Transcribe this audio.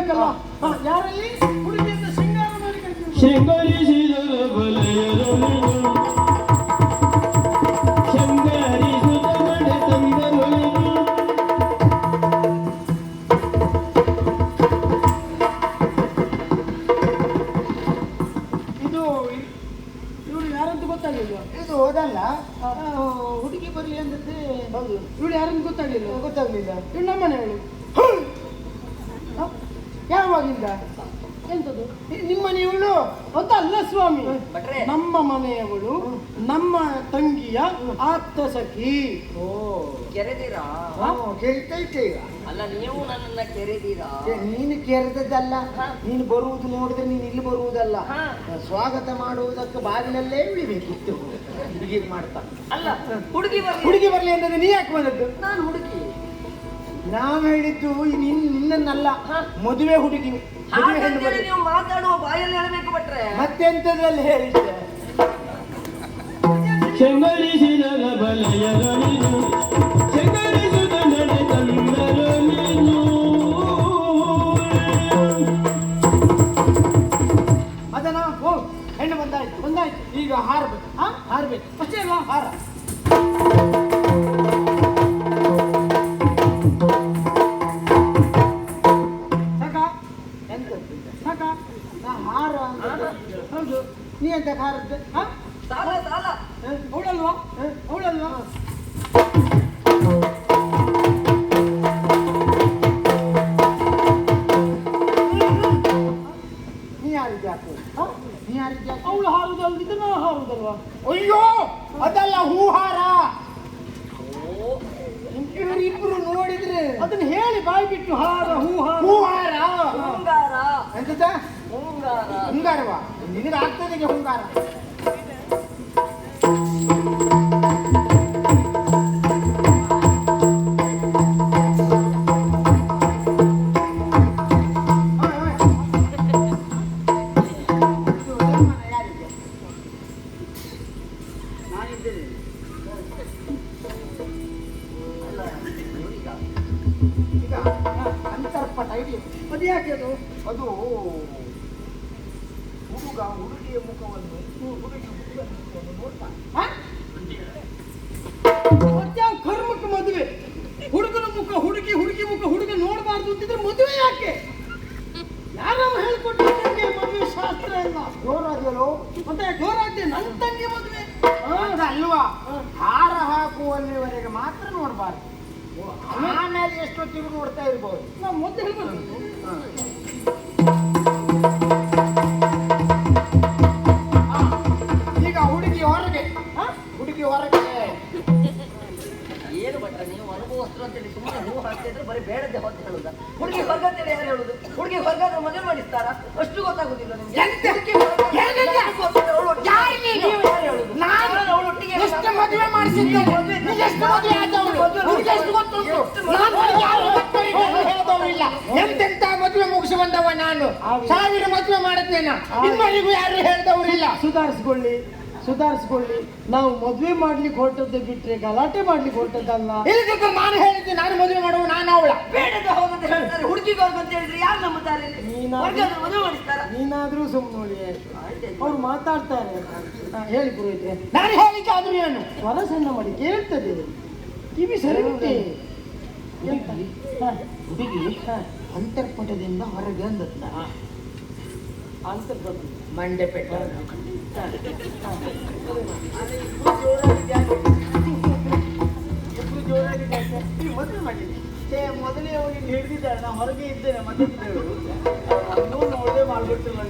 ಹೇಳ್ಬೇಕಲ್ಲ ಯಾರಲ್ಲಿ? ಹುಡುಗಿಯಿಂದ ಶೃಂಗಾರ ಮಾಡಿ. ಶೃಂಗರಿಸಿದರ ಬಲೆಯರು. ಇದು ಇವಳು ಯಾರಂತ ಗೊತ್ತಾಗಲಿಲ್ಲ ಇದು ಹೋದಲ್ಲ. ಹುಡುಗಿ ಬರಲಿ ಅಂದ್ರೆ ಹೌದು ಇವಳು ಗೊತ್ತಾಗ್ಲಿಲ್ಲ ಗೊತ್ತಾಗಲಿಲ್ಲ ಗೊತ್ತಾಗ್ಲಿಲ್ಲ. ಇವಳು ನಮ್ಮನೆಯವಳು. ಯಾವಾಗಿಂದ? ನಿಮ್ಮ ಅಂತ ಅಲ್ಲ ಸ್ವಾಮಿ. ನಮ್ಮ ಮನೆಯವಳು ನಮ್ಮ ತಂಗಿಯ ಆಪ್ತ ಸಖಿ. ಓ ಕೆರೆದೀರಾ? ಕೇಳ್ತೈತೆ ಈಗ. ಅಲ್ಲ ನೀವು ನನ್ನನ್ನ ಕೆರೆದೀರಾ? ನೀನು ಕೆರೆದದ್ದಲ್ಲ. ನೀನು ಬರುವುದು ನೋಡಿದ್ರೆ ನೀನು ಇಲ್ಲಿ ಬರುವುದಲ್ಲ. ಸ್ವಾಗತ ಮಾಡುವುದಕ್ಕೆ ಬಾಗಿಲಲ್ಲೇ ಉಳಿಬೇಕಿತ್ತು. ಹುಡುಗಿ ಮಾಡ್ತಾ. ಅಲ್ಲ ಹುಡುಗಿ ಬರಲಿ. ಹುಡುಗಿ ಬರಲಿ ಅಂತಂದ್ರೆ ನೀ ಯಾಕೆ ಬಂದದ್ದು? ನಾನು ಹುಡುಗಿ. ನಾವು ಹೇಳಿದ್ದು ನಿನ್ ನಿನ್ನನ್ನಲ್ಲ. ಮದುವೆ ಹುಡುಗಿ ಮದುವೆ ಹೆಣ್ಣು ಹಾಗಂತೇಳಿ ನೀವು ಮಾತಾಡುವ ಬಾಯಲ್ಲಿ ಹೇಳಬೇಕು ಭಟ್ರೆ. ಮತ್ತೆಂತದ್ರಲ್ಲಿ ಹೇಳಿದ್ದೆ? ಶೃಂಗರಿಸಿದರ ಬಲೆಯರು ನೀನು. ಅದನ್ನ ಓ ಹೆಣ್ಣು ಬಂದಾಯ್ತು ಬಂದಾಯ್ತು. ಈಗ ಹಾರಬೇಕು. ಹಾ? ಹಾರಬೇಕು. ಅಷ್ಟೇ ಅಲ್ವಾ ಹಾರ. ನೀ ಎಂತ ಹಾ? ಸಾಲ ಸಾಲ. ಅವಳಲ್ವಾ ಅವಳಲ್ವಾ ನೀ ಯಾರಿದ್ದೆ ಹಾಕು ನೀ ಯಾರಿದ್ದೆ ಹಾಕು ಅವಳು ಹಾರುದಲ್ದಿದ್ರೆ ನಾವು ಹಾರುದಲ್ವಾ? ಅಯ್ಯೋ ಅದಲ್ಲ ಹೂ ಹಾರ ಓ ಇವರಿಬ್ರು ನೋಡಿದ್ರೆ ಅದನ್ನ ಹೇಳಿ ಬಾಯಿ ಬಿಟ್ಟು ಹಾರ ಹೂಹಾರ. ಹೂಹಾರ. ಹೂ ಹಾರ ಹುಂಗಾರ ಎಂತದ ಹುಂಗಾರ ಹುಂಗಾರವಾ ನಿನಗೆ ಆಗ್ತದೆ ಈಗ ಹುಂಗಾರ ಈಗ ಇದೆಯಾ ಅದು ಯಾಕೆ ಅದು? ಅದು ಹುಡುಗ ಹುಡುಗಿಯ ಮುಖವನ್ನು ಹುಡುಗಿ ಹುಡುಗನ ಮುಖವನ್ನು ನೋಡ್ತಾನೆ? ಮತ್ಯಾವ ಕರ್ಮಕ್ಕೆ ಮದುವೆ. ಹುಡುಗನ ಮುಖ ಹುಡುಗಿ ಹುಡುಗಿ ಮುಖ ಹುಡುಗ ನೋಡಬಾರ್ದು ಅಂತಿದ್ರೆ ಮದುವೆ ಯಾಕೆ? ಯಾರಮ್ಮ ಹೇಳ್ಕೊಟ್ಟಿದ್ದಂಗೆ ಮದುವೆ ಶಾಸ್ತ್ರ ಎಲ್ಲ? ಜೋರಾದ್ಯಲ್ಲೋ ಮತ್ತೆ ಜೋರಾದ್ಯ ನನ್ನ ತಂಗಿ ಮದುವೆ. ಅಲ್ವಾ ಹಾರ ಹಾಕುವಲ್ಲಿವರೆಗೆ ಮಾತ್ರ ನೋಡಬಾರ್ದು. ಆಮೇಲೆ ಎಷ್ಟೊತ್ತಿಗೂ ನೋಡ್ತಾ ಇರ್ಬೋದು. ನಾವು ಹಾ. ಈಗ ಹುಡುಗಿ ಹೊರಗೆ. ಹುಡುಗಿ ಹೊರಗೆ. ಏನು ನೀವು ಅನುಭವಸ್ಥರು ಅಂತೇಳಿ ಸುಮ್ಮನೆ ಹೂ ಹಾಕ್ತಿದ್ರೆ ಬರೀ ಬೇಡದೆ ಹೊತ್ತು ಹೇಳುದ? ಹುಡುಗಿ ಹೊರಗ ಅಂತೇಳಿ ಯಾರು ಹೇಳುದು? ಹುಡುಗಿ ಹೊರಗ ಮದುವೆ ಮಾಡಿಸ್ತಾರ? ಅಷ್ಟು ಗೊತ್ತಾಗುದಿಲ್ಲ ನಿಮ್ಗೆ. ಅವಳೊಟ್ಟಿಗೆ ಮದುವೆ ಮಾಡಿಸಿದ್ದೆ ಮದುವೆ ಆದವಳು ನಿನಗೆ ಎಷ್ಟು ಗೊತ್ತುಂಟು ನಾನು ಯಾರು ಮಕ್ಕಳಿಗೆ ಏನು ಹೇಳಿದವರಿಲ್ಲ ಎಂತೆಂತ ಮದುವೆ ಮುಗಿಸಿ ಬಂದವ ನಾನು ಸಾವಿರ ಮದುವೆ ಮಾಡುತ್ತೇನೆ ನಿಮ್ಮಲ್ಲಿಗೂ ಯಾರು ಹೇಳಿದವರಿಲ್ಲ ಸುಧಾರಿಸ್ಕೊಳ್ಳಿ ಸುಧಾರಿಸ್ಕೊಳ್ಳಿ. ನಾವು ಮದುವೆ ಮಾಡ್ಲಿಕ್ಕೆ ಹೊರಟದ್ದು ಬಿಟ್ರೆ ಗಲಾಟೆ ಮಾಡ್ಲಿಕ್ಕೆ ಹೊರಟದ್ದಲ್ಲ. ಇಲ್ಲದಿದ್ರೆ ನಾನು ಹೇಳಿದ್ದೆ ನಾನು ಮದುವೆ ಮಾಡುವ ನಾನು ಅವಳ. ಬೇಡದ ಹೋಗಂತ ಹೇಳ್ತಾರೆ ಹುಡುಗಿಗೆ ಹೊರಗ ಅಂತ ಹೇಳಿದ್ರೆ ಯಾರು ನಂಬುತ್ತಾರೆ ಇಲ್ಲಿ? ನೀನಾ- ಹೊರಗೆ ಮದುವೆ ಮಾಡಿಸ್ತಾರ? ನೀನಾದ್ರೂ ಸುಮ್ಮನೆ. ಅವ್ರು ಮಾತಾಡ್ತಾರೆ. ಹಾ, ಹೇಳಿ ಪುರೋಹಿತೆ. ನಾನು ಹೇಳಿಕೆ ಆದ್ರೂ ಏನು? ಸ್ವರ ಸಣ್ಣ ಮಾಡಿ ಕೇಳ್ತದೆ. ಕಿವಿ ಸರಿ ಉಂಟೆ. ಹುಡುಗಿ ಅಂತರ್ಪಟದಿಂದ ಹೊರಗೆ ಅಂದತ್ತ ಅಂತರ್ಪಟ ಮಂಡ್ಯ ಪೆಟ್ಟ ಮೊದಲೇ ಹೋಗಿ ಹಿಡಿದಿದ್ದಾರೆ ನಾ ಹೊರಗೆ ಇದ್ದೇನೆ ಮತ್ತೆ ನೋಡದೆ ಮಾಡ್ಬಿಡ್ತಿಲ್ಲ